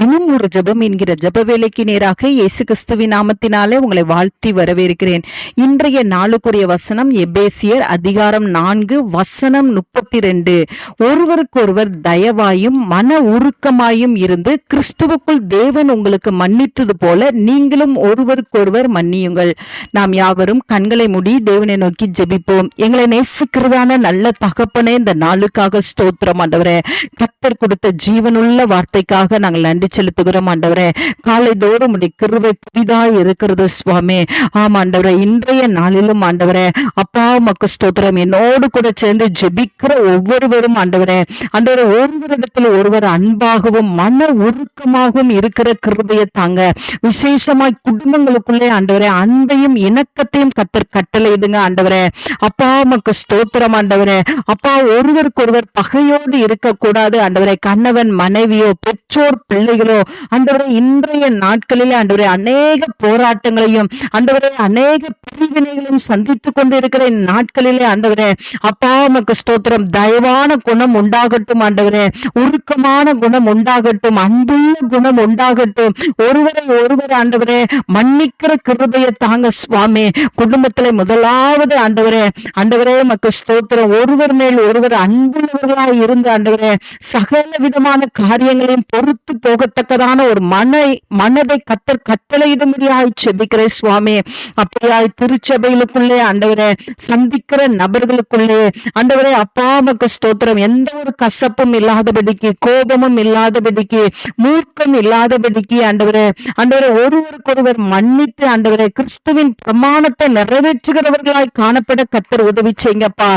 தினம் ஒரு ஜெபம் என்கிற ஜப வேலைக்கு நேராக இயேசு கிறிஸ்துவின் நாமத்தினாலே உங்களை வாழ்த்தி வரவேற்கிறேன். இன்றைய நாளுக்குரிய வசனம் எபேசியர் அதிகாரம் நான்கு வசனம் முப்பத்தி ரெண்டு ஒருவருக்கொருவர் தயவாயும் மன உருக்கமாயும் இருந்து கிறிஸ்துவுக்குள் தேவன் உங்களுக்கு மன்னித்தது போல நீங்களும் ஒருவருக்கொருவர் மன்னியுங்கள். நாம் யாவரும் கண்களை மூடி தேவனை நோக்கி ஜெபிப்போம். எங்களை நேசிக்கிறதான நல்ல தகப்பனே இந்த நாளுக்காக ஸ்தோத்திரம் ஆண்டவரே. கத்தர் கொடுத்த ஜீவனுள்ள வார்த்தைக்காக நாங்கள் நன்றி செலுத்துகிறோம் ஆண்டவரே. காலை தோறும் உடைய கிருவை புதிதாய் இருக்கிறது சுவாமி. ஆமா ஆண்டவரே. இன்றைய நாளிலும் ஆண்டவரே அப்பா மக்கு ஸ்தோத்திரம். என்னோடு கூட சேர்ந்து ஜெபிக்கிற ஒவ்வொருவரும் ஆண்டவரே அந்த ஒருவரிடத்தில் ஒருவர் அன்பாகவும் மன உருக்கமாகவும் இருக்கிற கிருபையை தாங்க. விசேஷமாய் குடும்பங்களுக்குள்ளே ஆண்டவரே அன்பையும் இணக்கத்தையும் கத்தர் கட்டளையிடுங்க ஆண்டவரே. அப்பா மக்கு ஸ்தோத்திரம் ஆண்டவரே. அப்பா ஒருவருக்கொருவர் பகையோடு இருக்கக்கூடாது ஆண்டவரே. கணவன் மனைவியோ பெற்றோர் பிள்ளைகளோ அந்தவரை இன்றைய நாட்களிலே ஆண்டவரே அநேக போராட்டங்களையும் அந்தவரை அநேக பிரிவினைகளையும் சந்தித்துக் கொண்டு இருக்கிற நாட்களிலே ஆண்டவரே அப்பா உமக்கு ஸ்தோத்திரம். தயவான குணம் உண்டாகட்டும் ஆண்டவரே. உருக்கமான குணம் உண்டாகட்டும். அன்புள்ள குணம் உண்டாகட்டும். ஒருவரை ஒருவர் ஆண்டவரே மன்னிக்கிற கிருபையை தாங்க சுவாமி. குடும்பத்துல முதலாவது ஆண்டவரே ஆண்டவரே உமக்கு ஸ்தோத்திரம். ஒருவர் மேல் ஒருவர் அன்புள்ளவர்களாய் இருந்து ஆண்டவரே சகல விதமான காரியங்களையும் பொறுத்து போகத்தக்கதான ஒரு மனை மனதை கத்தர் கட்டளையிடும்படியாய் செபிக்கிற சுவாமி. அப்படியாய் திருச்சபைகளுக்குள்ளே அந்தவரை சந்திக்கிற நபர்களுக்குள்ளே ஆண்டவரே அப்பாவுக்கு ஸ்தோத்திரம். எந்த ஒரு கசப்பும் இல்லாதபடிக்கு கோபமும் இல்லாதபடிக்கு மூர்க்கம் இல்லாதபடிக்கு ஆண்டவரே அந்தவரை ஒருவருக்கொருவர் மன்னித்து ஆண்டவரை கிறிஸ்துவின் பிரமாணத்தை நிறைவேற்றுகிறவர்களாய் காணப்பட கத்தர் உதவி செய்யுங்கப்பா.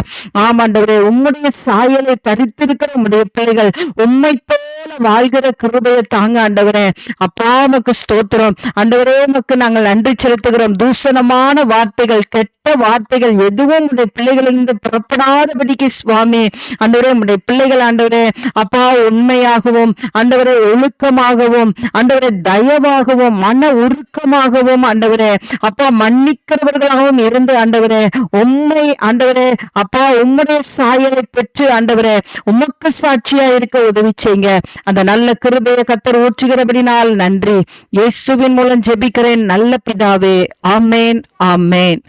ஆமாண்டவரே உம்முடைய சாயலை தரித்திருக்கிற உம்முடைய பிள்ளைகள் உம்மை வாழ்கிற கிருபையை தாங்க ஆண்டவரே. அப்பா உமக்கு ஸ்தோத்திரம். ஆண்டவரே உமக்கு நாங்கள் நன்றி செலுத்துகிறோம். தூஷணமான வார்த்தைகள் கெட்ட வார்த்தைகள் எதுவும் உடைய பிள்ளைகளிலிருந்து புறப்படாதபடிக்கு சுவாமி. ஆண்டவரே உடைய பிள்ளைகள் ஆண்டவரே அப்பா உண்மையாகவும் ஆண்டவரே ஒழுக்கமாகவும் ஆண்டவரே தயவாகவும் மன உருக்கமாகவும் ஆண்டவரே. அப்பா மன்னிக்கிறவர்களாகவும் இருந்து ஆண்டவரே உண்மை ஆண்டவரே அப்பா உம்முடைய சாயலை பெற்று ஆண்டவரே உமக்கு சாட்சியா இருக்க உதவி செய்யுங்க. அந்த நல்ல கிருபைய கத்தர் ஊற்றுகிறபடினால் நன்றி. இயேசுவின் மூலம் ஜெபிக்கிறேன் நல்ல பிதாவே. ஆமேன் ஆமேன்.